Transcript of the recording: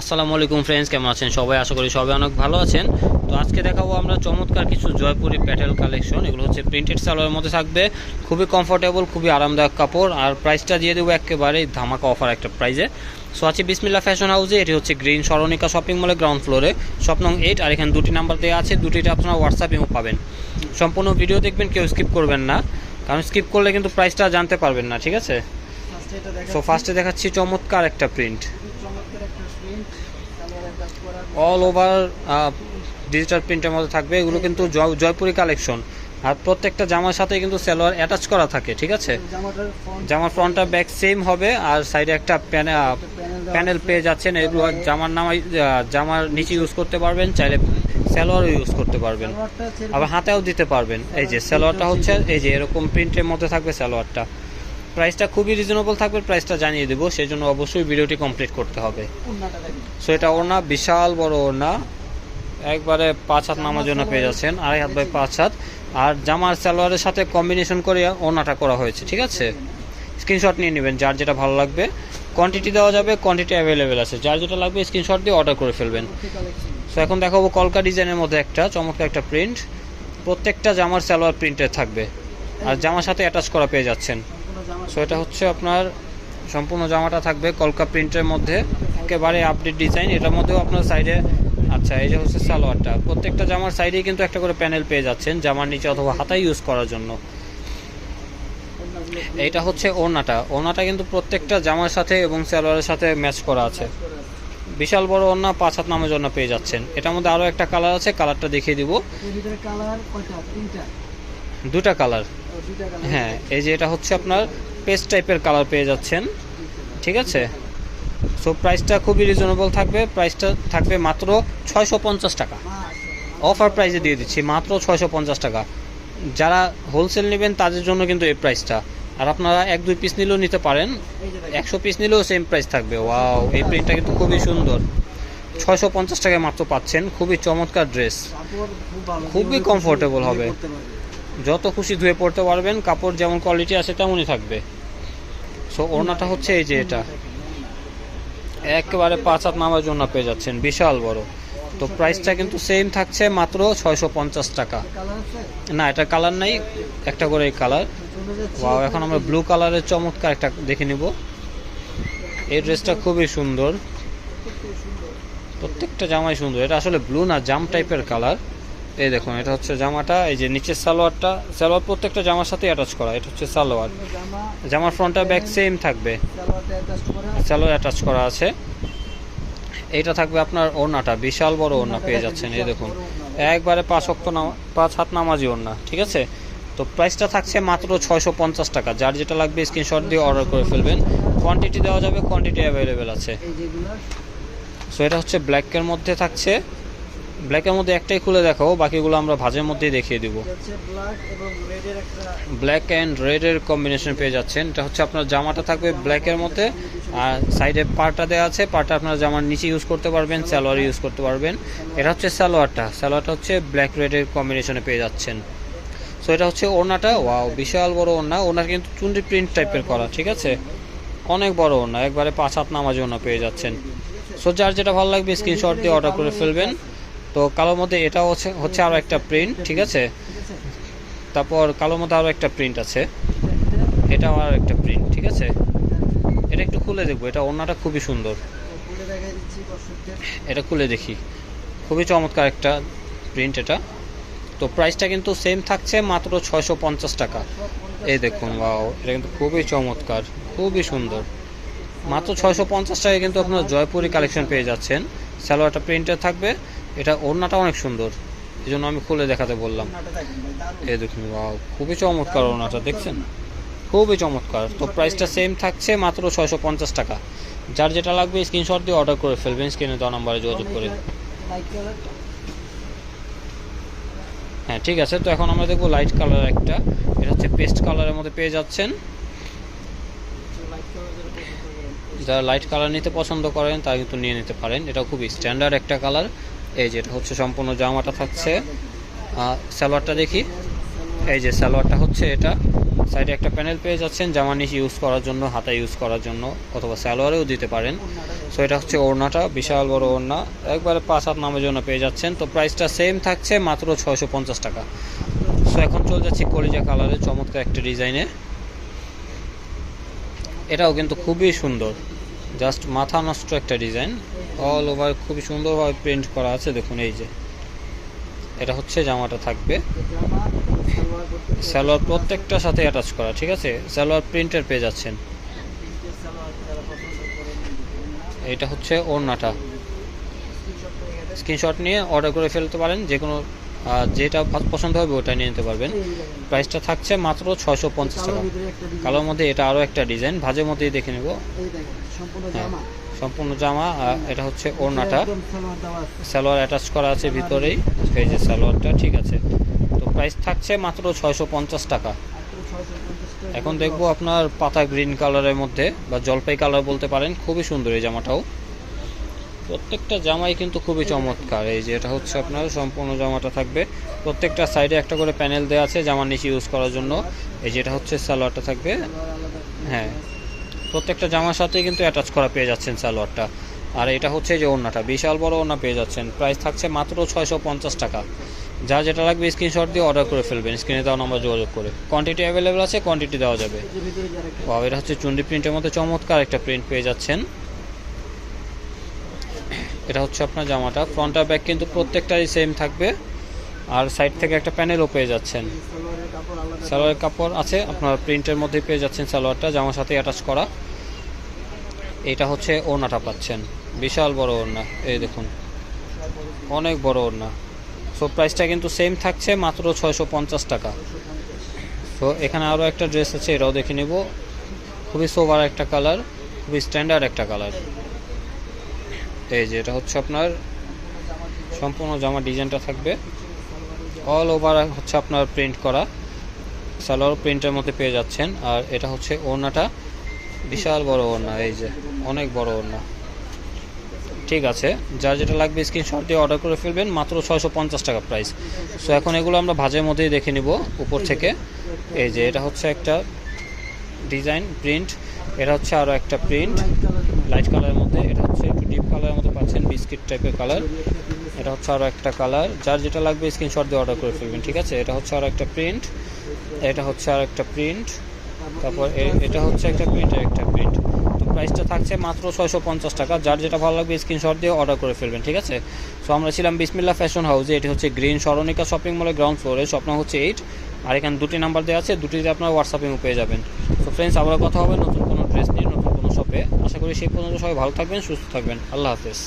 আসসালামু আলাইকুম ফ্রেন্ডস কেমন আছেন সবাই? আশা করি সবাই অনেক ভালো আছেন। তো আজকে দেখাবো আমরা চমৎকার কিছু জয়পুরি প্যাটেল কালেকশন এগুলো হচ্ছে প্রিন্টেড সালোয়ারের মধ্যে থাকবে। খুবই কমফোর্টেবল খুবই আরামদায়ক কাপড়। আর প্রাইসটা দিয়ে দেবো একেবারে ধামাকা অফার একটা প্রাইজে সো আছে বিসমিল্লা ফ্যাশন হাউসে এটি হচ্ছে গ্রিন সরণিকা শপিং মলে গ্রাউন্ড ফ্লোরে স্বপ্ন এইট আর এখানে দুটি নাম্বার দেওয়া আছে। দুটিতে আপনারা হোয়াটসঅ্যাপেও পাবেন। সম্পূর্ণ ভিডিও দেখবেন কেউ স্কিপ করবেন না। কারণ স্কিপ করলে কিন্তু প্রাইসটা জানতে পারবেন না ঠিক আছে? সো ফার্স্টে দেখাচ্ছি। চমৎকার একটা প্রিন্ট অল ওভার ডিজিটাল প্রিন্টের মধ্যে থাকবে। এগুলো কিন্তু জয়পুরি কালেকশন আর প্রত্যেকটা জামার সাথে কিন্তু সালোয়ার অ্যাটাচ করা থাকে, ঠিক আছে? জামার ফ্রন্টটা ব্যাক সেম হবে, আর সাইডে একটা প্যানেল পেয়ে যাচ্ছেন। এগুলো জামার নামাই জামার নিচে ইউজ করতে পারবেন, চাইলে সালোয়ারও ইউজ করতে পারবেন। আবার হাতেও দিতে পারবেন। এই যে সালোয়ারটা হচ্ছে, এই যে এরকম প্রিন্টের মধ্যে থাকবে সালোয়ারটা প্রাইসটা খুবই রিজনেবল থাকবে, প্রাইসটা জানিয়ে দেবো সেই জন্য অবশ্যই ভিডিওটি কমপ্লিট করতে হবে। সো এটা ওড়না, বিশাল বড় ওড়না। একবারে পাঁচ হাত নামার জন্য পেয়ে যাচ্ছেন, আড়াই হাত বাই পাঁচ হাত। আর জামার সালোয়ারের সাথে কম্বিনেশন করে ওড়নাটা করা হয়েছে, ঠিক আছে? স্ক্রিনশট নিয়ে নেবেন, যার যেটা ভালো লাগবে। কোয়ান্টিটি দেওয়া যাবে কোয়ান্টিটি অ্যাভেলেবেল আছে। যার যেটা লাগবে স্ক্রিনশট দিয়ে অর্ডার করে ফেলবেন। সো এখন দেখাবো কলকা ডিজাইনের মধ্যে একটা, চমৎকার একটা প্রিন্ট প্রত্যেকটা জামার সালোয়ার প্রিন্টের থাকবে। আর জামার সাথে অ্যাটাচ করা পেয়ে যাচ্ছেন। সো এটা হচ্ছে আপনার সম্পূর্ণ জামাটা থাকবে কলকা প্রিন্টের মধ্যে। একেবারে আপডেট ডিজাইন এটার মধ্যেও আপনার সাইডে আচ্ছা এই যে হচ্ছে সালোয়ারটা। প্রত্যেকটা জামার সাইডেই কিন্তু একটা করে প্যানেল পেয়ে যাচ্ছেন জামার নিচে অথবা হাতায় ইউজ করার জন্য। এইটা হচ্ছে ওড়নাটা। ওড়নাটা কিন্তু প্রত্যেকটা জামার সাথে এবং সালোয়ারের সাথে ম্যাচ করা আছে। বিশাল বড় ওড়না পাঁচ হাত নামের জন্য পেয়ে যাচ্ছেন। এটার মধ্যে আরও একটা কালার আছে কালারটা দেখিয়ে দিব। দুটা কালার হ্যাঁ এই যে এটা হচ্ছে আপনার পেস্ট টাইপের কালার পেয়ে যাচ্ছেন। ঠিক আছে? সো প্রাইসটা খুবই রিজনেবল থাকবে। প্রাইসটা থাকবে মাত্র ছয়শো পঞ্চাশ টাকা। অফার প্রাইসে দিয়ে দিচ্ছি মাত্র ছয়শো পঞ্চাশ টাকা। যারা হোলসেল নেবেন তাদের জন্য কিন্তু এই প্রাইসটা আর আপনারা এক দুই পিস নিলেও নিতে পারেন। একশো পিস নিলেও সেম প্রাইস থাকবে। ওয়াও এই প্রিন্টটা কিন্তু খুবই সুন্দর। ছয়শো পঞ্চাশ টাকায় মাত্র পাচ্ছেন। খুবই চমৎকার ড্রেস খুবই কমফোর্টেবল হবে। যত খুশি ধুয়ে পড়তে পারবেন, কাপড় যেমন কোয়ালিটি আছে তেমনই থাকবে। সো ওড়নাটা হচ্ছে এই যে এটা। একেবারে পাঁচ হাত নামার জন্য পেয়ে যাচ্ছেন, বিশাল বড়। তো প্রাইসটা কিন্তু সেম থাকছে মাত্র ছয়শো পঞ্চাশ টাকা। না, এটা কালার নাই, একটা করে কালার ওয়াও এখন আমরা ব্লু কালারের চমৎকার একটা দেখে নিব। এই ড্রেসটা খুবই সুন্দর। প্রত্যেকটা জামাই সুন্দর। এটা আসলে ব্লু না, জাম টাইপের কালার এই দেখুন, এটা হচ্ছে জামাটা, এই যে নিচের সালোয়ারটা, সালোয়ার প্রত্যেকটা জামার সাথে অ্যাটাচ করা, এটা হচ্ছে সালোয়ার। জামার ফ্রন্টটা ব্যাক সেম থাকবে। সালোয়ার অ্যাটাচ করা আছে। এইটা থাকবে আপনার ওড়নাটা, বিশাল বড় ওড়না পেয়ে যাচ্ছেন, এই দেখুন। একবারে পাঁচ অক্ট পাঁচ হাত নামাজি ওড়না, ঠিক আছে? তো প্রাইসটা থাকছে মাত্র ছয়শো পঞ্চাশ টাকা। যার যেটা লাগবে স্ক্রিনশট দিয়ে অর্ডার করে ফেলবেন। কোয়ান্টিটি দেওয়া যাবে কোয়ান্টিটি অ্যাভেলেবেল আছে। সো এটা হচ্ছে ব্ল্যাকের মধ্যে থাকছে। ব্ল্যাকের মধ্যে একটাই খুলে দেখাবো বাকিগুলো আমরা ভাজের মধ্যেই দেখিয়ে দিব। ব্ল্যাক অ্যান্ড রেডের কম্বিনেশন পেয়ে যাচ্ছেন। এটা হচ্ছে আপনার জামাটা থাকবে ব্ল্যাকের মধ্যে আর সাইডে পার্টটা দেওয়া আছে। পার্টটা আপনার জামার নিচে ইউজ করতে পারবেন সালোয়ার ইউজ করতে পারবেন। এটা হচ্ছে সালোয়ারটা। সালোয়ারটা হচ্ছে ব্ল্যাক রেডের কম্বিনেশনে পেয়ে যাচ্ছেন। সো এটা হচ্ছে ওড়নাটা। ওয়াও বিশাল বড় ওড়না। ওনার কিন্তু চুন্ডি প্রিন্ট টাইপের করা ঠিক আছে? অনেক বড় ওড়না। একবারে পাঁচ হাত নামাজ ওড়না পেয়ে যাচ্ছেন। সো যার যেটা ভালো লাগবে স্ক্রিনশট দিয়ে অর্ডার করে ফেলবেন। তো কালোর মধ্যে এটা হচ্ছে হচ্ছে আরও একটা প্রিন্ট ঠিক আছে? তারপর কালোর মধ্যে আরও একটা প্রিন্ট আছে। এটাও আর একটা প্রিন্ট ঠিক আছে? এটা একটু খুলে দেখব, এটা ওড়নাটা খুবই সুন্দর। এটা খুলে দেখি। খুবই চমৎকার একটা প্রিন্ট এটা। তো প্রাইসটা কিন্তু সেম থাকছে মাত্র ছয়শো পঞ্চাশ টাকা। এই দেখুন বাও এটা কিন্তু খুবই চমৎকার, খুবই সুন্দর। মাত্র ছয়শো পঞ্চাশ টাকায় কিন্তু আপনার জয়পুরি কালেকশন পেয়ে যাচ্ছেন। সালোয়ারটা প্রিন্টের থাকবে। এটা ওড়নাটা অনেক সুন্দর। এই জন্য আমি খুলে দেখাতে বললাম। এই দেখুন বাও খুবই চমৎকার ওড়নাটা, দেখছেন? খুবই চমৎকার। তো প্রাইসটা সেম থাকছে মাত্র ছয়শো পঞ্চাশ টাকা। যার যেটা লাগবে স্ক্রিনশট দিয়ে অর্ডার করে ফেলবেন স্ক্রিনে দেওয়া নাম্বারে যোগাযোগ করে। হ্যাঁ ঠিক আছে, তো এখন আমরা দেখব লাইট কালার একটা। এটা হচ্ছে পেস্ট কালারের মধ্যে পেয়ে যাচ্ছেন। যারা লাইট কালার নিতে পছন্দ করেন, তারা কিন্তু নিয়ে নিতে পারেন। এটা খুবই স্ট্যান্ডার্ড একটা কালার এই যে হচ্ছে সম্পূর্ণ জামাটা থাকছে। সালোয়ারটা দেখি। এই যে সালোয়ারটা হচ্ছে এটা। সাইডে একটা প্যানেল পেয়ে যাচ্ছেন, জামা নিচে ইউজ করার জন্য, হাতা ইউজ করার জন্য, অথবা স্যালোয়ারেও দিতে পারেন। সো এটা হচ্ছে ওড়নাটা, বিশাল বড় ওড়না। একবারে পাঁচ হাত নামের জন্য পেয়ে যাচ্ছেন। তো প্রাইসটা সেম থাকছে, মাত্র ছয়শো পঞ্চাশ টাকা। সো এখন চলে যাচ্ছি কলিজা কালারের চমৎকার একটা ডিজাইনে এটাও কিন্তু খুবই সুন্দর। জাস্ট মাথা নষ্ট একটা ডিজাইন। অল ওভার খুবই সুন্দরভাবে প্রিন্ট করা আছে, দেখুন এই যে। এটা হচ্ছে জামাটা থাকবে। সালোয়ার প্রত্যেকটার সাথে অ্যাটাচ করা, ঠিক আছে? সালোয়ার প্রিন্টের পেয়ে যাচ্ছেন। এটা হচ্ছে ওড়নাটা। স্ক্রিনশট নিয়ে অর্ডার করে ফেলতে পারেন যে কোনো যেটা পছন্দ হবে ওটা নিয়ে নিতে পারবেন। প্রাইসটা থাকছে মাত্র ছয়শো পঞ্চাশ টাকা। কালোর মধ্যে এটা আরও একটা ডিজাইন। ভাজের মধ্যেই দেখে নেব। সম্পূর্ণ হ্যাঁ। জামা। সম্পূর্ণ জামা আর এটা হচ্ছে ওড়নাটা। সালোয়ার অ্যাটাচ করা আছে ভিতরেই। এই যে সালোয়ারটা ঠিক আছে। তো প্রাইস থাকছে মাত্র ছয়শো পঞ্চাশ টাকা। মাত্র 650 টাকা। এখন দেখব আপনার পাতা গ্রিন কালারের মধ্যে বা জলপাই কালার বলতে পারেন। খুবই সুন্দর এই জামাটাও। প্রত্যেকটা জামাই কিন্তু খুবই চমৎকার। এই যে এটা হচ্ছে আপনার সম্পূর্ণ জামাটা থাকবে। প্রত্যেকটা সাইডে একটা করে প্যানেল দেওয়া আছে জামার নিচে ইউজ করার জন্য। এই যে এটা হচ্ছে সালোয়ারটা থাকবে। হ্যাঁ। প্রত্যেকটা জামার সাথে কিন্তু অ্যাটাচ করা পেয়ে যাচ্ছেন সালোয়ারটা। আর এটা হচ্ছে যে ওড়নাটা। বিশাল বড় ওড়না পেয়ে যাচ্ছেন। প্রাইস থাকছে মাত্র ছয়শো পঞ্চাশ টাকা। যা যেটা লাগবে স্ক্রিনশট দিয়ে অর্ডার করে ফেলবেন। স্ক্রিনে দেওয়া নাম্বার যোগাযোগ করে। কোয়ান্টিটি অ্যাভেলেবেল আছে কোয়ান্টিটি দেওয়া যাবে। এটা হচ্ছে চুন্ডি প্রিন্টের মধ্যে চমৎকার একটা প্রিন্ট পেয়ে যাচ্ছেন। এটা হচ্ছে আপনার জামাটা। ফ্রন্ট আর ব্যাক কিন্তু প্রত্যেকটাই সেম থাকবে। আর সাইড থেকে একটা প্যানেলও পেয়ে যাচ্ছেন। সালোয়ারের কাপড় আছে, আপনার প্রিন্টের মধ্যে পেয়ে যাচ্ছেন সালোয়ারটা, জামার সাথে অ্যাটাচ করা। এটা হচ্ছে ওড়নাটা পাচ্ছেন। বিশাল বড় ওড়না, এই দেখুন। অনেক বড় ওড়না। সো প্রাইসটা কিন্তু সেম থাকছে, মাত্র ছয়শো পঞ্চাশ টাকা। তো এখানে আরও একটা ড্রেস আছে, এটাও দেখে নেব। খুবই সোভার একটা কালার খুবই স্ট্যান্ডার্ড একটা কালার এই যে, এটা হচ্ছে আপনার সম্পূর্ণ জামা ডিজাইনটা থাকবে। অল ওভার হচ্ছে আপনার প্রিন্ট করা। সালোয়ার প্রিন্টের মধ্যে পেয়ে যাচ্ছেন। আর এটা হচ্ছে ওড়নাটা। বিশাল বড় ওড়না, এই যে, অনেক বড় ওড়না। ঠিক আছে, যার যেটা লাগবে স্ক্রিনশট দিয়ে অর্ডার করে ফেলবেন, মাত্র ছয়শো পঞ্চাশ টাকা প্রাইস সো এখন এগুলো আমরা ভাজের মধ্যেই দেখে নিব, উপর থেকে। এই যে, এটা হচ্ছে একটা ডিজাইন প্রিন্ট এটা হচ্ছে আরও একটা প্রিন্ট লাইট কালারের মধ্যে এটা হচ্ছে একটু ডিপ কালারের মধ্যে পাচ্ছেন বিস্কিট টাইপের কালার এটা হচ্ছে আরও একটা কালার যার যেটা লাগবে স্ক্রিনশট দিয়ে অর্ডার করে ফেলবেন, ঠিক আছে? এটা হচ্ছে আরও একটা প্রিন্ট এটা হচ্ছে আর একটা প্রিন্ট তারপর এটা হচ্ছে একটা প্রিন্ট একটা প্রিন্ট তো প্রাইসটা থাকছে মাত্র ছয়শো পঞ্চাশ টাকা। যার যেটা ভালো লাগবে স্ক্রিনশট দিয়ে অর্ডার করে ফেলবেন, ঠিক আছে? সো আমরা ছিলাম বিসমিল্লা ফ্যাশন হাউসে এটি হচ্ছে গ্রিন স্মরণিকা শপিং মলের গ্রাউন্ড ফ্লোরে স্বপ্ন হচ্ছে এইট আর এখানে দুটি নাম্বার দেওয়া আছে। দুটিতে আপনার হোয়াটসঅ্যাপিংও পেয়ে যাবেন। তো ফ্রেন্ডস আবার কথা হবে নতুন কোনো ড্রেস নিয়ে, নতুন কোনো শপে আশা করি সেই পর্যন্ত সবাই ভালো থাকবেন, সুস্থ থাকবেন। আল্লাহ হাফেজ।